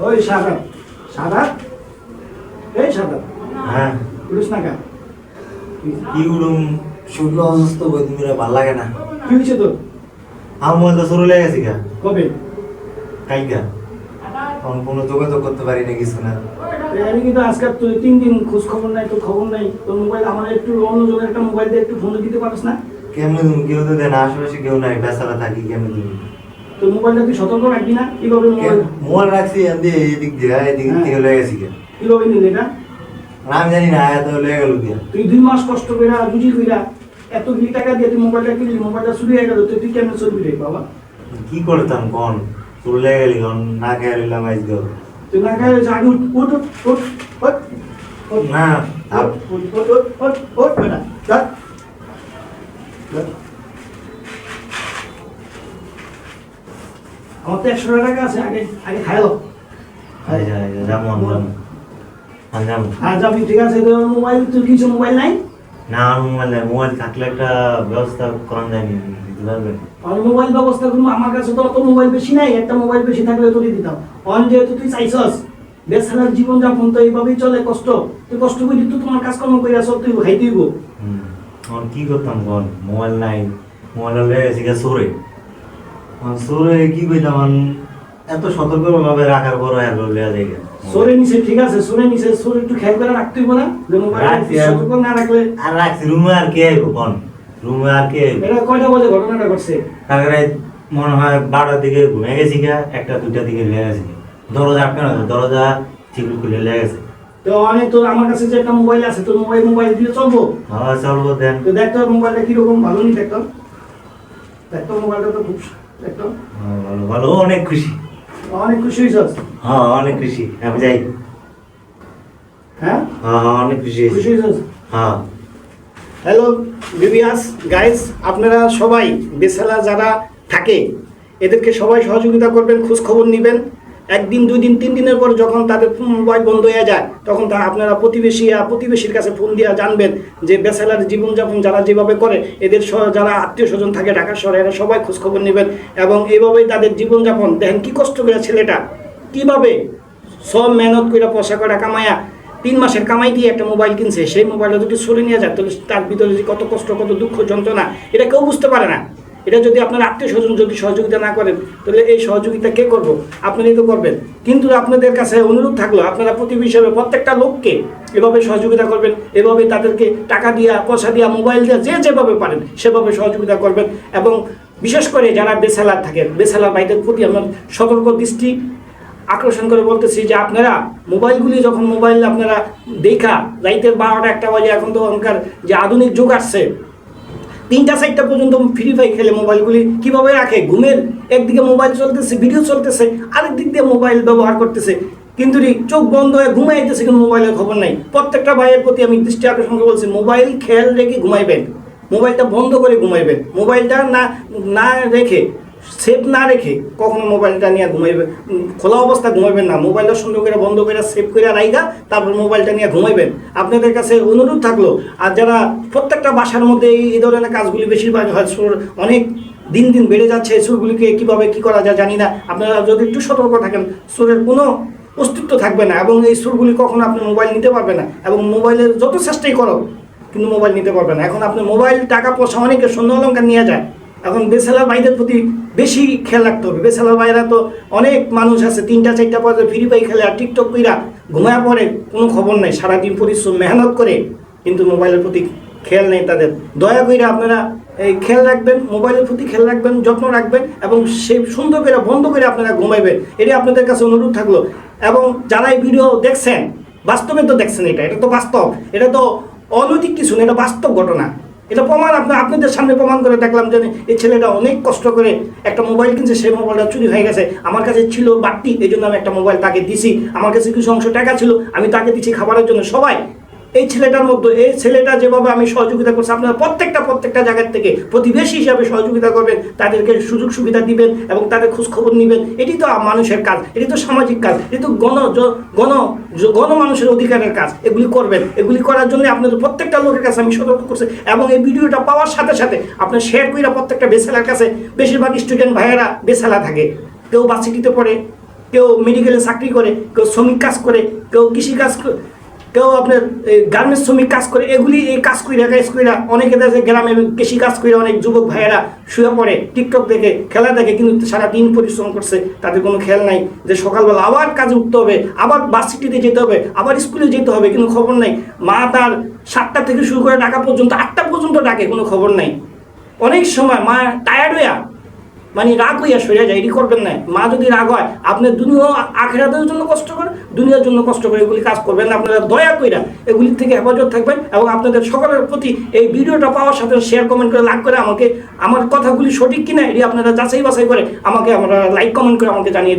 ওই সাদা সাদা এই সাদা হ্যাঁ। পুলিশ না কেন? কি উড়ুম? শুকনো অসুস্থ বই তুমি ভালো লাগে না। কি হয়েছে তোর? আমার তো শুরু লেগে গেছে গা। কবে? কালকা এখন কোনো যোগাযোগ করতে পারি না কিছু না। আমি কিন্তু আজকাল তুই তিন দিন খোঁজ খবর নাই তোর খবর নাই। তোর মোবাইল আমার একটু অন্য জনের একটা মোবাইল দিয়ে একটু ফোন দিতে পারিস না? কেমনে তুমি কেউ তো দেয় না আশেপাশে কেউ নাই বেচারা থাকি কেমনে তোর মোবাইলটা তুই সতর্ক রাখবি না কীভাবে মোবাইল মোবাইল রাখছি আমি এদিক দিয়ে এদিক হ্যাঁ। থেকে লেগে গেছি কীভাবে নিলি এটা আমি জানি না এত লেগে গেল তুই দুই মাস কষ্ট করে বুঝি কইরা এত বিলি টাকা দিয়ে তুই মোবাইলটা কিনলি মোবাইলটা চুরি হয়ে গেল তুই তুই কেমন চলবি রে বাবা কি করতাম কোন লেগে গেলি কোন না খেয়ে নিলাম আজকে তুই না খাই আগে উঠ উঠ উঠ, না উঠ উঠ উঠ উঠ উঠ বেটা যা আমার তো একশো টাকা আছে আগে আগে যাব। আর যাবি ঠিক আছে মোবাইল তুই কিছু মোবাইল নাই? না আমার মোবাইল নাই। মোবাইল থাকলে একটা ব্যবস্থা করা আর মোবাইল ব্যবস্থা করব আমার কাছে তো অত মোবাইল বেশি নাই। একটা মোবাইল বেশি থাকলে তোরই দিতাম। অন যেহেতু তুই চাইছস জীবন যাপন তো এইভাবেই চলে কষ্ট। তুই কষ্ট করে তুই তোমার কাজকর্ম করে আসো তুই খাই দিব কি করতাম কোন মোবাইল নাই। মোবাইল গেছি সরে কি কইতাম এত সতর্ক ভাবে রাখার পর আর ঠিক আছে একটু খেয়াল করে রাখতে হইব না? সতর্ক রাখলে আর রাখছি রুমে আর কে আইব কোন? রুমে আর কে আইব? এটা কয়টা বাজে ঘটনাটা ঘটছে? তারপরে মনে হয় বারোটার দিকে ঘুমে গেছি গা একটা দুইটার দিকে লেগে গেছি। দরজা আটকানো দরজা ঠিক খুলে লেগে গেছে। তো অনেক তোর আমার কাছে যে একটা মোবাইল আছে তোর মোবাইল মোবাইল দিয়ে চলবো? হ্যাঁ চলবো দেন। তো দেখ তোর মোবাইলটা কীরকম ভালো নি দেখতো? দেখতো মোবাইলটা তো খুব দেখতো হ্যাঁ, ভালো ভালো অনেক খুশি। অনেক খুশি হয়েছস হ্যাঁ অনেক খুশি। আমি যাই। হ্যাঁ? হ্যাঁ হ্যাঁ অনেক খুশি খুশি হয়েছস হ্যাঁ। হ্যালো ভিভিয়াস গাইস আপনারা সবাই বেসালা যারা থাকে এদেরকে সবাই সহযোগিতা করবেন খোঁজ খবর নেবেন। একদিন দুই দিন তিন দিনের পর যখন তাদের মোবাইল বন্ধ হয়ে যায়, তখন তা আপনারা প্রতিবেশী প্রতিবেশীর কাছে ফোন দিয়ে জানবেন যে বেসালার জীবনযাপন যারা যেভাবে করে, এদের যারা আত্মীয় স্বজন থাকে ঢাকা শহরে, এরা সবাই খোঁজখবর নেবেন এবং এইভাবেই তাদের জীবনযাপন। দেখেন কি কষ্ট করে ছেলেটা, কীভাবে সব মেহনত করে পয়সা করে কামায়া, তিন মাসের কামাই দিয়ে একটা মোবাইল কিনছে, সেই মোবাইলটা যদি সরে নিয়ে যায়, তাহলে তার ভিতরে যে কত কষ্ট, কত দুঃখ, যন্ত্রণা, এটা কেউ বুঝতে পারে না। এটা যদি আপনার আত্মীয় স্বজন যদি সহযোগিতা না করেন, তাহলে এই সহযোগিতা কে করব? আপনারাই তো করবেন। কিন্তু আপনাদের কাছে অনুরোধ থাকল, আপনারা প্রতিবেশী হিসেবে প্রত্যেকটা লোককে এভাবে সহযোগিতা করবেন, এভাবে তাদেরকে টাকা দিয়া, পয়সা দিয়া, মোবাইল দিয়া, যে যেভাবে পারেন, সেভাবে সহযোগিতা করবেন। এবং বিশেষ করে যারা বেসালার থাকেন, বেসালার ভাইদের প্রতি আমার সতর্ক দৃষ্টি আকর্ষণ করে বলতেছি যে আপনারা মোবাইলগুলি যখন মোবাইল আপনারা দেখা, রাইতের বারোটা একটা বাজে, এখন তো ওখানকার যে আধুনিক যুগ আসছে তিনটা চারটা পর্যন্ত ফ্রি ফায়ার খেলে মোবাইলগুলি কীভাবে রাখে? ঘুমের একদিকে মোবাইল চলতেছে ভিডিও চলতেছে, আরেক দিক দিয়ে মোবাইল ব্যবহার করতেছে। কিন্তু চোখ বন্ধ হয়ে ঘুমাই যেতেছে কিন্তু মোবাইলের খবর নাই। প্রত্যেকটা ভাইয়ের প্রতি আমি দৃষ্টি আকর্ষণ করে বলছি মোবাইল খেয়াল রেখে ঘুমাইবেন। মোবাইলটা বন্ধ করে ঘুমাইবেন। মোবাইলটা না না রেখে সেভ না রেখে কখনো মোবাইলটা নিয়ে ঘুমাইবেন উম, খোলা অবস্থা ঘুমাইবেন না। মোবাইলটা সুন্দর করে বন্ধ করে সেভ করে রাইগা তারপর মোবাইলটা নিয়ে ঘুমাইবেন। আপনাদের কাছে অনুরোধ থাকল আর যারা প্রত্যেকটা বাসার মধ্যে এই ধরনের কাজগুলি বেশিরভাগ হয় অনেক দিন দিন বেড়ে যাচ্ছে সুরগুলিকে কীভাবে কী করা যায় জানি না। আপনারা যদি একটু সতর্ক থাকেন সুরের কোনো অস্তিত্ব থাকবে না এবং এই সুরগুলি কখনো আপনি মোবাইল নিতে পারবে না এবং মোবাইলের যত চেষ্টাই করো কিন্তু মোবাইল নিতে পারবে না। এখন আপনি মোবাইল টাকা পয়সা অনেকে স্বর্ণ অলঙ্কার নিয়ে যায়। এখন বেসালার ভাইদের প্রতি বেশি খেয়াল রাখতে হবে। বেসালার ভাইরা তো অনেক মানুষ আছে, তিনটা, চারটা পর্যায়ে ফ্রি ফাই খেলে আর টিকটক কইরা ঘুমায় পড়ে, কোনো খবর নেই। সারাদিন পরিশ্রম, মেহনত করে কিন্তু মোবাইলের প্রতি খেয়াল নেই তাদের। দয়া করে আপনারা এই খেয়াল রাখবেন, মোবাইলের প্রতি খেয়াল রাখবেন, যত্ন রাখবেন এবং সেই সুন্দর করে বন্ধ করে আপনারা ঘুমাইবেন। এটি আপনাদের কাছে অনুরোধ থাকল। এবং যারা এই ভিডিও দেখছেন, বাস্তবে তো দেখছেন এটা এটা তো বাস্তব। এটা তো অনৈতিক কিছু না, এটা বাস্তব ঘটনা। এটা প্রমাণ আপনার আপনাদের সামনে প্রমাণ করে দেখলাম যে এই ছেলেটা অনেক কষ্ট করে একটা মোবাইল কিনছে, সেই মোবাইলটা চুরি হয়ে গেছে। আমার কাছে ছিল বাড়তি, এই জন্য আমি একটা মোবাইল তাকে দিছি। আমার কাছে কিছু অংশ টাকা ছিল, আমি তাকে দিচ্ছি খাবারের জন্য। সবাই এই ছেলেটার মধ্যে, এই ছেলেটা যেভাবে আমি সহযোগিতা করছি, আপনারা প্রত্যেকটা প্রত্যেকটা জায়গার থেকে প্রতিবেশী হিসাবে সহযোগিতা করবেন, তাদেরকে সুযোগ সুবিধা দিবেন এবং তাদের খোঁজখবর নেবেন। এটি তো মানুষের কাজ, এটি তো সামাজিক কাজ, এটি তো গণ গণ, জ- গণ মানুষের অধিকারের কাজ, এগুলি করবেন। এগুলি করার জন্য আপনাদের প্রত্যেকটা লোকের কাছে আমি সতর্ক করছি এবং এই ভিডিওটা পাওয়ার সাথে সাথে আপনার শেয়ার কইরা প্রত্যেকটা বেসালার কাছে বেশিরভাগ স্টুডেন্ট ভাইয়েরা বেসালা থাকে। কেউ বাসিটিতে পড়ে, কেউ মেডিকেলে চাকরি করে, কেউ শ্রমিক কাজ করে, কেউ কৃষি কাজ কেউ আপনার গার্মেন্টস শ্রমিক কাজ করে, এগুলি এই কাজ কইরা কাজ কইরা, অনেকে দেখে গ্রামে কৃষি কাজ করে অনেক যুবক ভাইয়েরা শুয়ে পড়ে টিকটক দেখে, খেলা দেখে, কিন্তু সারা দিন পরিশ্রম করছে, তাদের কোনো খেয়াল নাই যে সকালবেলা আবার কাজে উঠতে হবে, আবার ভার্সিটিতে যেতে হবে, আবার স্কুলে যেতে হবে কিন্তু খবর নাই। মা তার সাতটা থেকে শুরু করে ডাকা পর্যন্ত, আটটা পর্যন্ত ডাকে, কোনো খবর নাই। অনেক সময় মা টায়ার্ড হইয়া মানে রাগ হইয়া সরিয়া যায়, এটি করবেন না মা যদি রাগ হয়, আপনি দুনিয়া আখেরাদের জন্য কষ্ট করে দুনিয়ার জন্য কষ্ট করে এগুলি কাজ করবেন আপনারা দয়া কইরা এগুলির থেকে হেফাজত থাকবেন এবং আপনাদের সকলের প্রতি এই ভিডিওটা পাওয়ার সাথে শেয়ার কমেন্ট করে লাইক করে আমাকে, আমার কথাগুলি সঠিক কিনা, এটি আপনারা যাচাই বাছাই করে আমাকে আমরা লাইক কমেন্ট করে আমাকে জানিয়ে।